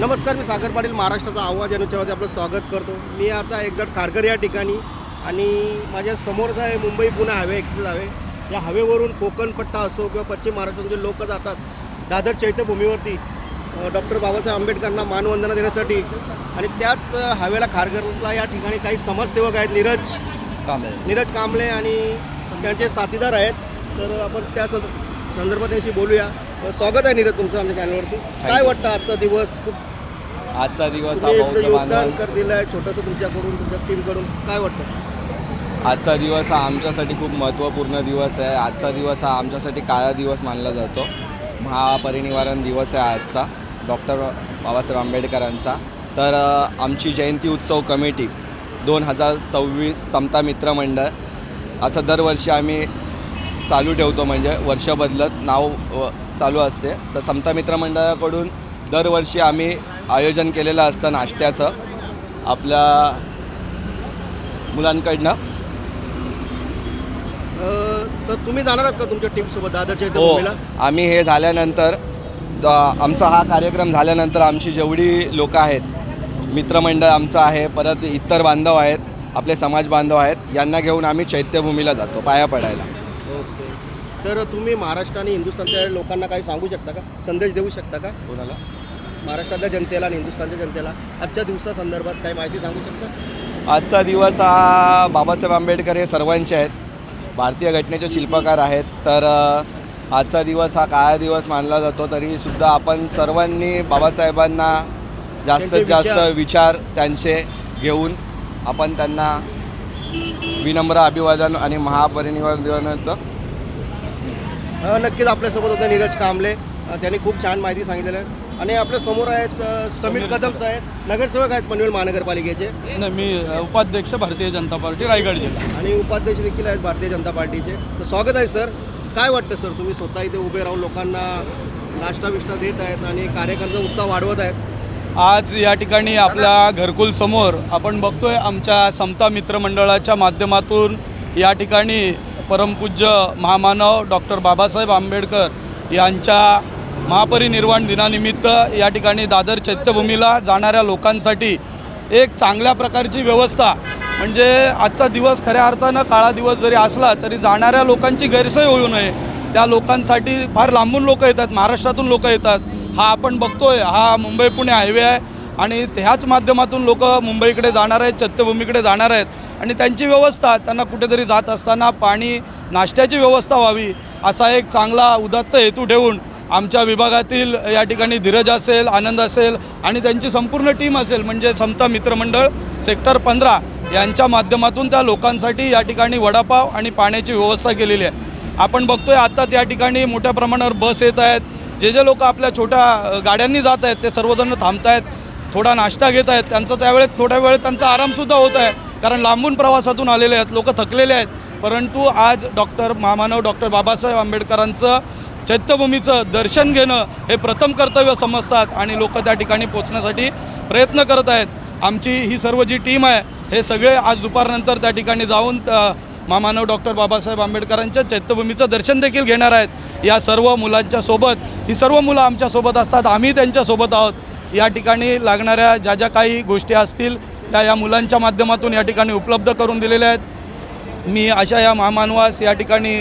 नमस्कार मी सागर पाटील महाराष्ट्राचा आवाज या न्यूजमध्ये आपलं स्वागत करतो. मी आता एकदा खारघर या ठिकाणी आणि माझ्या समोरचा आहे Mumbai Pune highway express highway. या हवेवरून कोकण पट्टा असो किंवा पश्चिम महाराष्ट्रातून जे लोक जातात दादर चैत्यभूमीवरती डॉक्टर बाबासाहेब आंबेडकरांना मानवंदना देण्यासाठी आणि त्याच अ, हवेला खारघरला या ठिकाणी काही समाजसेवक आहेत नीरज कांबळे. नीरज कांबळे आणि त्यांचे साथीदार आहेत. तर आपण त्या संद- संदर्भात त्यांच्याशी बोलूया. स्वागत आहे नीरज तुमचं आमच्या चॅनलवरती काय वाटतं आजचा दिवस? खूप आजचा दिवस हा तुम्ही योगदान कर दिलं आहे छोटंसं तुमच्याकडून तुमच्या टीमकडून काय वाटतं? आजचा दिवस हा आमच्यासाठी खूप महत्त्वपूर्ण दिवस आहे. आजचा दिवस हा आमच्यासाठी काळा दिवस मानला जातो. महापरिनिवारण दिवस आहे आजचा डॉक्टर बाबासाहेब आंबेडकरांचा. तर अ, आमची जयंती उत्सव कमिटी दोन हजार सव्वीस समता मित्र मंडळ. असं दरवर्षी आम्ही चालू ठेवतो म्हणजे वर्ष बदलत नाव चालू असते. तर समता मित्र मंडळाकडून दरवर्षी आम्ही आयोजन केलेलं असतं नाश्त्याचं. आपल्या मुलांकडनं. तर तुम्ही जाणार आहात का तुमच्या टीमसोबत दादरच्या हो आम्ही हे झाल्यानंतर आमचा हा कार्यक्रम झाल्यानंतर आमची जेवढी लोक आहेत मित्रमंडळ आमचं आहे परत इतर बांधव आहेत आपले समाज बांधव आहेत यांना घेऊन आम्ही चैत्यभूमीला जातो पाया पडायला. तर तुम्ही महाराष्ट्र आणि हिंदुस्थानच्या लोकांना काही सांगू शकता का? संदेश देऊ शकता का? कोणाला? महाराष्ट्रातल्या जनतेला आणि हिंदुस्थानच्या जनतेला. आजच्या दिवसासंदर्भात काही माहिती सांगू शकता? आजचा दिवस हा बाबासाहेब आंबेडकर हे सर्वांचे आहेत. भारतीय घटनेचे शिल्पकार आहेत. तर आजचा दिवस हा काळा दिवस मानला जातो. तरीसुद्धा आपण सर्वांनी बाबासाहेबांना जास्तीत जास्त विचार- त्यांचे घेऊन आपण त्यांना विनम्र अभिवादन आणि महापरिनिर्वाण दिनाचं अ, नक्कीच आपल्यासोबत होते नीरज कांबळे. अ, त्यांनी खूप छान माहिती सांगितलेलं आहे. आणि आपल्यासमोर आहेत समीर कदम साहेब. नगरसेवक आहेत पनवेल महानगरपालिकेचे. नाही मी उपाध्यक्ष भारतीय जनता पार्टी रायगड जिल्हा. आणि उपाध्यक्ष देखील आहेत भारतीय जनता पार्टीचे. तर स्वागत आहे सर. काय वाटतं सर तुम्ही स्वतः इथे उभे राहून लोकांना नाश्ता बिष्टा देत आहेत आणि कार्यकर्ता उत्साह वाढवत आहेत? आज या ठिकाणी आपल्या घरकुल समोर आपण बघतोय आमच्या समता मित्रमंडळाच्या माध्यमातून या ठिकाणी परमपूज्य महामानव डॉक्टर बाबासाहेब आंबेडकर यांच्या महापरिनिर्वाण दिनानिमित्त या ठिकाणी दादर चैत्यभूमीला जाणाऱ्या लोकांसाठी एक चांगल्या प्रकारची व्यवस्था म्हणजे आजचा दिवस खऱ्या अर्थानं काळा दिवस जरी असला तरी जाणाऱ्या लोकांची गैरसोय होऊ नये. त्या लोकांसाठी फार लांबून लोक येतात महाराष्ट्रातून लोक येतात. हा आपण बघतोय हा मुंबई पुणे हायवे आहे आणि ह्याच माध्यमातून लोक मुंबईकडे जाणार आहेत चैत्यभूमीकडे जाणार आहेत. आणि त्यांची व्यवस्था त्यांना कुठेतरी जात असताना पाणी नाश्त्याची व्यवस्था व्हावी असा एक चांगला उदात्त हेतू ठेवून आमच्या विभागातील या ठिकाणी धीरज असेल आनंद असेल आणि त्यांची संपूर्ण टीम असेल म्हणजे समता मित्रमंडळ सेक्टर पंधरा यांच्या माध्यमातून त्या लोकांसाठी या ठिकाणी वडापाव आणि पाण्याची व्यवस्था केलेली आहे. आपण बघतोय आत्ताच या ठिकाणी मोठ्या प्रमाणावर बस येत आहेत. जे जे लोक आपल्या छोट्या गाड्यांनी जात आहेत ते सर्वजण थांबत आहेत थोडा नाश्ता घेत आहेत त्यांचं त्यावेळेत थोड्या वेळ त्यांचा आरामसुद्धा होत आहे. कारण लांबून प्रवासातून आलेले आहेत लोक थकलेले आहेत. परंतु आज डॉक्टर महामानव डॉक्टर बाबासाहेब आंबेडकरांचं चैत्यभूमीचं दर्शन घेणं हे प्रथम कर्तव्य समजतात आणि लोक त्या ठिकाणी पोचण्यासाठी प्रयत्न करत आहेत. आमची ही सर्व जी टीम आहे हे सगळे आज दुपारनंतर त्या ठिकाणी जाऊन मामानव महामानव डॉक्टर बाबासाहेब आंबेडकरांच्या चैत्यभूमीचं दर्शन देखील घेणार आहेत. या सर्व मुलांच्या सोबत ही सर्व मुलं आमच्यासोबत असतात आम्ही त्यांच्यासोबत आहोत. या ठिकाणी लागणाऱ्या ज्या ज्या काही गोष्टी असतील त्या या मुलांच्या माध्यमातून या ठिकाणी उपलब्ध करून दिलेल्या आहेत. मी अशा या महामानवास या ठिकाणी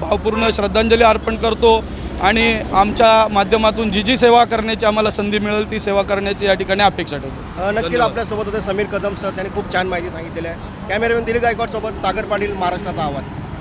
भावपूर्ण श्रद्धांजली अर्पण करतो आणि आमच्या माध्यमातून जी जी सेवा करण्याची आम्हाला संधी मिळेल ती सेवा करण्याची या ठिकाणी अपेक्षा ठेवतो. नक्कीच आपल्यासोबत होते समीर कदम सर त्यांनी खूप छान माहिती सांगितलेली आहे. कॅमेरामॅन दिलीप गायकवाड सोबत सागर पाटील महाराष्ट्राचा आवाज.